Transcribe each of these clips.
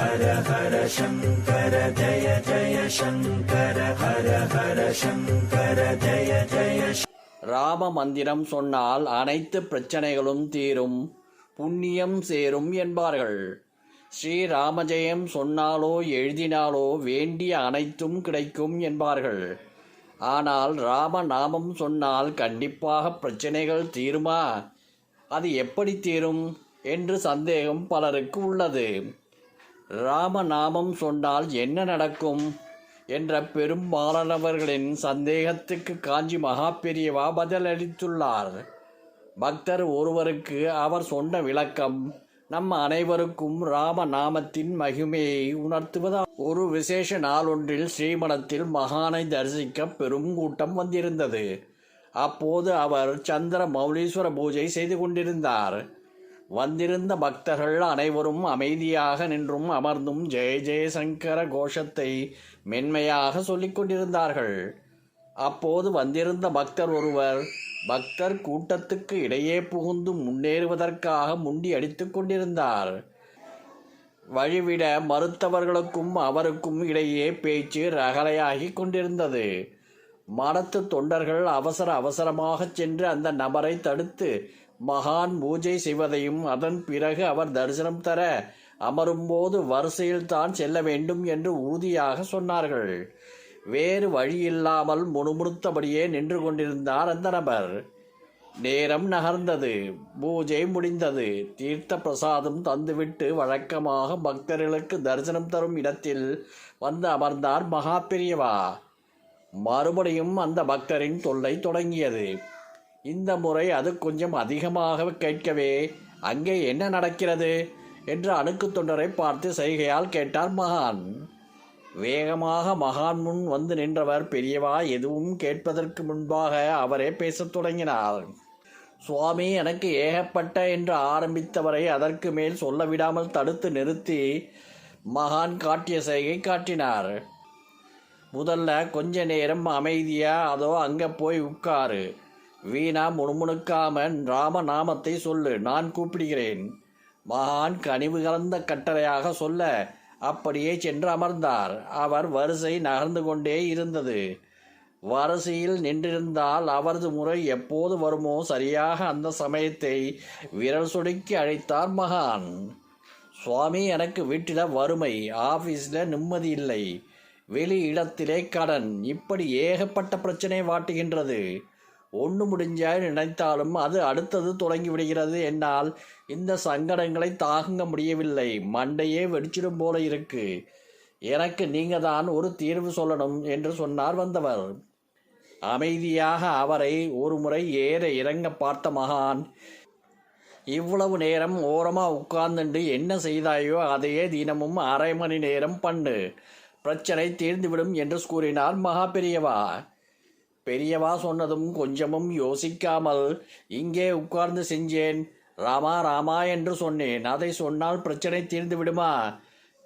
ஹர ஹர சங்கர ஜய ஜய சங்கர ஹர ஹர சங்கர ஜய ஜய ராம மந்திரம் சொன்னால் அனைத்து பிரச்சனைகளும் தீரும் புண்ணியம் சேரும் என்பார்கள். ஸ்ரீராமஜெயம் சொன்னாலோ எழுதினாலோ வேண்டிய அனைத்தும் கிடைக்கும் என்பார்கள். ஆனால் ராம நாமம் சொன்னால் கண்டிப்பாக பிரச்சனைகள் தீருமா? அது எப்படி தீரும்? என்று சந்தேகம் பலருக்கு உள்ளது. ராமநாமம் சொன்னால் என்ன நடக்கும்? என்ற பெரும்பாலானவர்களின் சந்தேகத்துக்கு காஞ்சி மகா பெரியவா பதிலளித்துள்ளார். பக்தர் ஒருவருக்கு அவர் சொன்ன விளக்கம் நம் அனைவருக்கும் ராம நாமத்தின் மகிமையை உணர்த்துவதா? ஒரு விசேஷ நாளொன்றில் ஸ்ரீமணத்தில் மகானை தரிசிக்க பெரும் கூட்டம் வந்திருந்தது. அப்போது அவர் சந்திர மௌலீஸ்வர பூஜை செய்து கொண்டிருந்தார். வந்திருந்த பக்தர்கள் அனைவரும் அமைதியாக நின்றும் அமர்ந்தும் ஜெய ஜெயசங்கர கோஷத்தை மென்மையாக சொல்லிக் கொண்டிருந்தார்கள். அப்போது வந்திருந்த பக்தர் ஒருவர் பக்தர் கூட்டத்துக்கு இடையே புகுந்து முன்னேறுவதற்காக முண்டி அடித்துக் கொண்டிருந்தார். வழிவிட மறுத்தவர்களுக்கும் அவருக்கும் இடையே பேச்சு ரகலையாகிக் கொண்டிருந்தது. மடத்து தொண்டர்கள் அவசர அவசரமாகச் சென்று அந்த நபரை தடுத்து மகான் பூஜை செய்வதையும் அதன் பிறகு அவர் தரிசனம் தர அமரும்போது வரிசையில் தான் செல்ல வேண்டும் என்று உறுதியாக சொன்னார்கள். வேறு வழியில்லாமல் முணுமுணுத்தபடியே நின்று கொண்டிருந்தார் அந்த நபர். நேரம் நகர்ந்தது. பூஜை முடிந்தது. தீர்த்த பிரசாதம் தந்துவிட்டு வழக்கமாக பக்தர்களுக்கு தரிசனம் தரும் இடத்தில் வந்து அமர்ந்தார் மகா பெரியவா. மறுபடியும் அந்த பக்தரின் தொல்லை தொடங்கியது. இந்த முறை அது கொஞ்சம் அதிகமாக கேட்கவே அங்கே என்ன நடக்கிறது? என்று அணுக்கு தொண்டரை பார்த்து செய்கையால் கேட்டார் மகான். வேகமாக மகான் முன் வந்து நின்றவர் பெரியவா எதுவும் கேட்பதற்கு முன்பாக அவரே பேசத் தொடங்கினார். சுவாமி எனக்கு ஏகப்பட்ட என்று ஆரம்பித்தவரை அதற்கு மேல் சொல்ல விடாமல் தடுத்து நிறுத்தி மகான் காட்டிய செய்கை காட்டினார். முதல்ல கொஞ்ச நேரம் அமைதியா அதோ அங்க போய் உட்காரு. வீணா முணுமுணுக்காம ராம நாமத்தை சொல்லு நான் கூப்பிடுகிறேன். மகான் கனிவு கலந்த கட்டளையாக சொல்ல அப்படியே சென்று அமர்ந்தார். அவர் வரிசை நகர்ந்து கொண்டே இருந்தது. வரிசையில் நின்றிருந்தால் அவரது முறை எப்போது வருமோ சரியாக அந்த சமயத்தை விரல் சுடுக்கி அழைத்தார் மகான். சுவாமி எனக்கு வீட்டில் வறுமை ஆஃபீஸில் நிம்மதி இல்லை. வெளி இடத்திலே கடன் இப்படி ஏகப்பட்ட பிரச்சனை வாட்டுகின்றது. ஒன்று முடிஞ்ச நினைத்தாலும் அது அடுத்தது தொடங்கி விடுகிறது என்னால் இந்த சங்கடங்களை தாங்க முடியவில்லை. மண்டையே வெடிச்சிடும் போல இருக்கு. எனக்கு நீங்க தான் ஒரு தீர்வு சொல்லணும் என்று சொன்னார் வந்தவர். அமைதியாக அவரை ஒரு முறை ஏற இறங்க பார்த்த மகான் இவ்வளவு நேரம் ஓரமா உட்கார்ந்துண்டு என்ன செய்தாயோ அதையே தினமும் அரை மணி நேரம் பண்ணு. பிரச்சனை தீர்ந்துவிடும் என்று கூறினார் மகா பெரியவா. பெரியவா சொன்னதும் கொஞ்சமும் யோசிக்காமல் இங்கே உட்கார்ந்து செஞ்சேன். ராமா ராமா என்று சொன்னேன். அதை சொன்னால் பிரச்சனை தீர்ந்து விடுமா?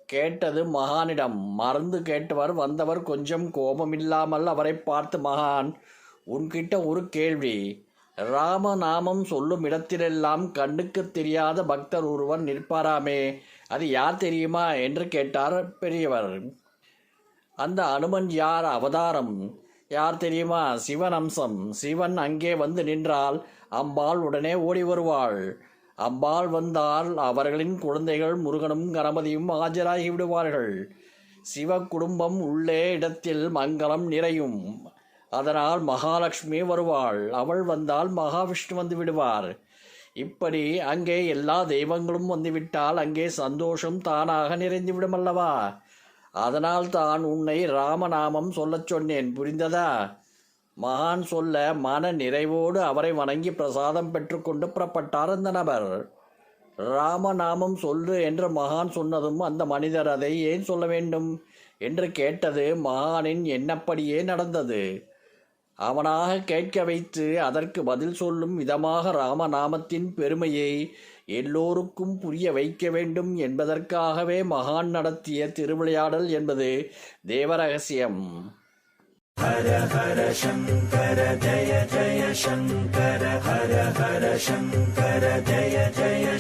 கேட்டது மகானிடம். மறந்து கேட்டவர் வந்தவர் கொஞ்சம் கோபமில்லாமல் அவரை பார்த்து மகான் உன்கிட்ட ஒரு கேள்வி. ராமநாமம் சொல்லும் இடத்திலெல்லாம் கண்ணுக்கு தெரியாத பக்தர் ஒருவர் நிற்பாராமே? அது யார் தெரியுமா? என்று கேட்டார் பெரியவர். அந்த அனுமன் யார்? அவதாரம். யார் தெரியுமா? சிவன் அம்சம். சிவன் அங்கே வந்து நின்றால் அம்பாள் உடனே ஓடி வருவாள். அம்பாள் வந்தால் அவர்களின் குழந்தைகள் முருகனும் கணபதியும் ஆஜராகி விடுவார்கள். சிவ குடும்பம் உள்ளே இடத்தில் மங்களம் நிறையும். அதனால் மகாலட்சுமி வருவாள். அவள் வந்தால் மகாவிஷ்ணு வந்து விடுவார். இப்படி அங்கே எல்லா தெய்வங்களும் வந்துவிட்டால் அங்கே சந்தோஷம் தானாக நிறைந்துவிடும் அல்லவா? அதனால் தான் உன்னை ராமநாமம் சொல்லச் சொன்னேன் புரிந்ததா? மகான் சொல்ல மன நிறைவோடு அவரை வணங்கி பிரசாதம் பெற்றுக்கொண்டு புறப்பட்டார் அந்த நபர். ராமநாமம் சொல்லு என்று மகான் சொன்னதும் அந்த மனிதர் அதை ஏன் சொல்ல வேண்டும்? என்று கேட்டது மகானின் எண்ணப்படியே நடந்தது. அவனாக கேட்க வைத்து அதற்கு பதில் சொல்லும் விதமாக ராமநாமத்தின் பெருமையை எல்லோருக்கும் புரிய வைக்க வேண்டும் என்பதற்காகவே மகான் நடத்திய திருவிளையாடல் என்பது தேவரகசியம். ஹர ஹர சங்கர ஜய ஜய சங்கர ஹர ஹர சங்கர ஜய ஜய